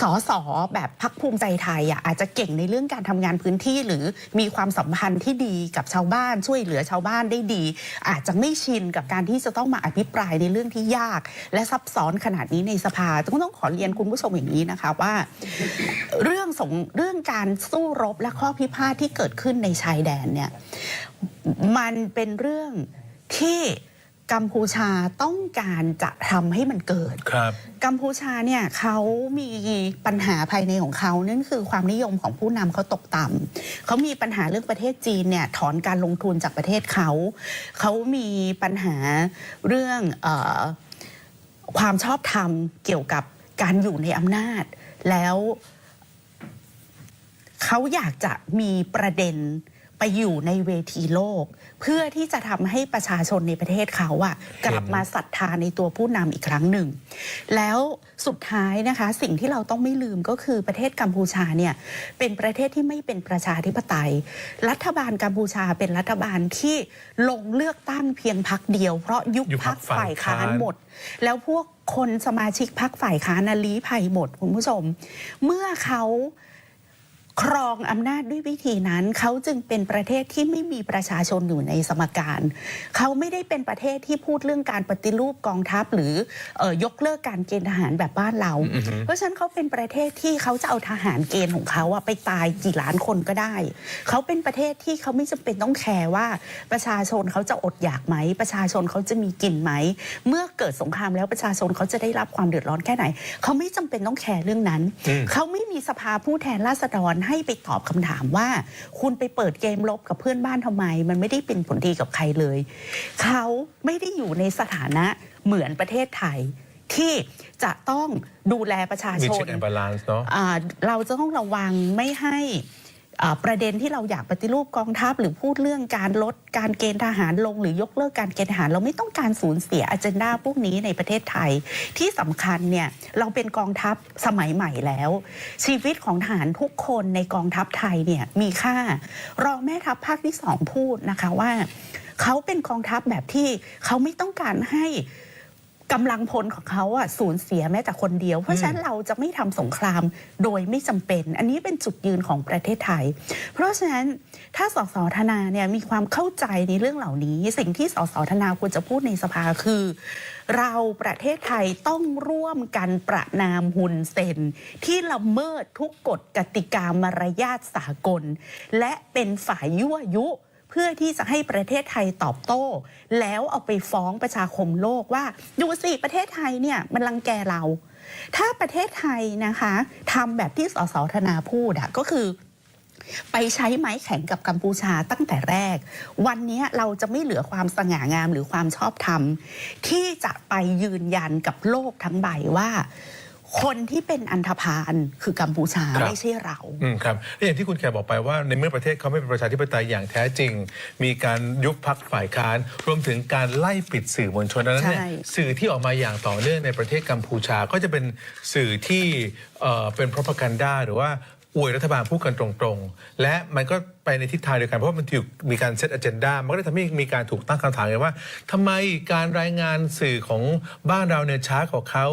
สอสอแบบพักภูมิใจไทยอะอาจจะเก่งในเรื่องการทำงานพื้นที่หรือมีความสัมพันธ์ที่ดีกับชาวบ้านช่วยเหลือชาวบ้านได้ดี อาจจะไม่ชินกับการที่จะต้องมาอภิปรายในเรื่องที่ยาก และซับซ้อนขนาดนี้ในสภาต้องต้องขอเรียนคุณผู้ชมอย่างนี้นะคะว่า เรื่องสงเรื่องการสู้รบและข้อพิพาทที่เกิดขึ้นในชายแดนเนี่ยมันเป็นเรื่องที่ กัมพูชาต้องการจะทำให้มันเกิด ครับกัมพูชาเนี่ยเขามีปัญหาภายในของเขานั่นคือความนิยมของผู้นำเขาตกต่ำเขามีปัญหาเรื่องประเทศจีนเนี่ยถอนการลงทุนจากประเทศเขาเขามีปัญหาเรื่องเออความชอบธรรมเกี่ยวกับการอยู่ในอำนาจแล้วเขาอยากจะมีประเด็น ไปอยู่ในเวทีโลก เพื่อที่จะทำให้ประชาชนในประเทศเขาอะกลับมาศรัทธาในตัวผู้นำอีกครั้งหนึ่ง แล้วสุดท้ายนะคะ สิ่งที่เราต้องไม่ลืมก็คือประเทศกัมพูชาเนี่ยเป็นประเทศที่ไม่เป็นประชาธิปไตย รัฐบาลกัมพูชาเป็นรัฐบาลที่ลงเลือกตั้งเพียงพักเดียว เพราะยุบยุบพรพัรกคฝ่าฝ่ายยค้าค้านน หมด แล้วพวกคนสมาชิกพักฝ่ายค้านนะลี้ภัยหมดคุณผู้ชม เมื่อเขา ครองอำนาจด้วยวิธีนั้น เขาจึงเป็นประเทศที่ไม่มีประชาชนอยู่ในสมการ เขาไม่ได้เป็นประเทศที่พูดเรื่องการปฏิรูปกองทัพหรือเออยกเลิกการเกณฑ์ทหารแบบบ้านเราอือฮึเพราะฉะนั้นเขาเป็นประเทศที่เขาจะเอาทหารเกณฑ์ของเขาอะไปตายกี่ล้านคนก็ได้ เขาเป็นประเทศที่เขาไม่จำเป็นต้องแคร์ว่าประชาชนเขาจะอดอยากไหม ประชาชนเขาจะมีกินไหม เมื่อเกิดสงครามแล้วประชาชนเขาจะได้รับความเดือดร้อนแค่ไหน เขาไม่จำเป็นต้องแคร์เรื่องนั้นอืมเขาไม่มีสภาผู้แทนราษฎรให้ไปตอบคำถามว่า คุณไปเปิดเกมลบกับเพื่อนบ้านทำไม มันไม่ได้เป็นผลดีกับใครเลย เขาไม่ได้อยู่ในสถานะเหมือนประเทศไทยที่จะต้องดูแลประชามีชเช็นคแอนด์บาลานซ์เนาะอ่าเราจะต้องระวังไม่ให้อ่า ประเด็นที่เราอยากปฏิรูปกองทัพ หรือพูดเรื่องการลดการเกณฑ์ทหารลง หรือยกเลิกการเกณฑ์ทหาร เราไม่ต้องการสูญเสียอ g e n d a พวกนี้ในประเทศไทย ที่สำคัญเนี่ยเราเป็นกองทัพสมัยใหม่แล้ว ชีวิตของทหารทุกคนในกองทัพไทยเนี่ยมีค่ารองแม่ทัพภาคที่สองพูดนะคะว่า เขาเป็นกองทัพแบบที่เขาไม่ต้องการให้ กำลังพลของเขาอะสูญเสียแม้แต่คนเดียว เพราะฉะนั้นเราจะไม่ทำสงครามโดยไม่จำเป็น อันนี้เป็นจุดยืนของประเทศไทย เพราะฉะนั้นถ้าสสธนาเนี่ยมีความเข้าใจในเรื่องเหล่านี้ สิ่งที่สสธนาควรจะพูดในสภาคือ เราประเทศไทยต้องร่วมกันประนามฮุนเซนที่ละเมิดทุกกฎกติกามารยาทสากล และเป็นฝ่ายยั่วยุ เพื่อที่จะให้ประเทศไทยตอบโต้ แล้วเอาไปฟ้องประชาคมโลกว่า ดูสิประเทศไทยเนี่ยมันรังแกเรา ถ้าประเทศไทยนะคะทำแบบที่สสธนาพูดอะก็คือไปใช้ไม้แข็งกับกัมพูชาตั้งแต่แรก วันนี้เราจะไม่เหลือความสง่างามหรือความชอบธรรม ที่จะไปยืนยันกับโลกทั้งใบว่า คนที่เป็นอันธพาลคือกัมพูชาครับ ไม่ใช่เรา อืมครับและอย่างที่คุณแขกบอกไปว่าในเมื่อประเทศเขาไม่เป็นประชาธิปไตยอย่างแท้จริง มีการยุบพักฝ่ายค้าน รวมถึงการไล่ปิดสื่อมวลชนดังนั้นเนี่ยใช่ สื่อที่ออกมาอย่างต่อเนื่องในประเทศกัมพูชาก็จะเป็นสื่อที่เอ่อเป็นพ r o พกันดาหรือว่าอวยรัฐบาลพูดกันตรงๆ และมันก็ไปในทิศทางเดียวกันเพราะว่ามันถูกมีการเซตอ g e n d a มันก็เลยทำให้มีการถูกตั้งคำถามไงว่าทำไมการรายงานสื่อของบ้านเราเนี่ยช้ากว่าเขา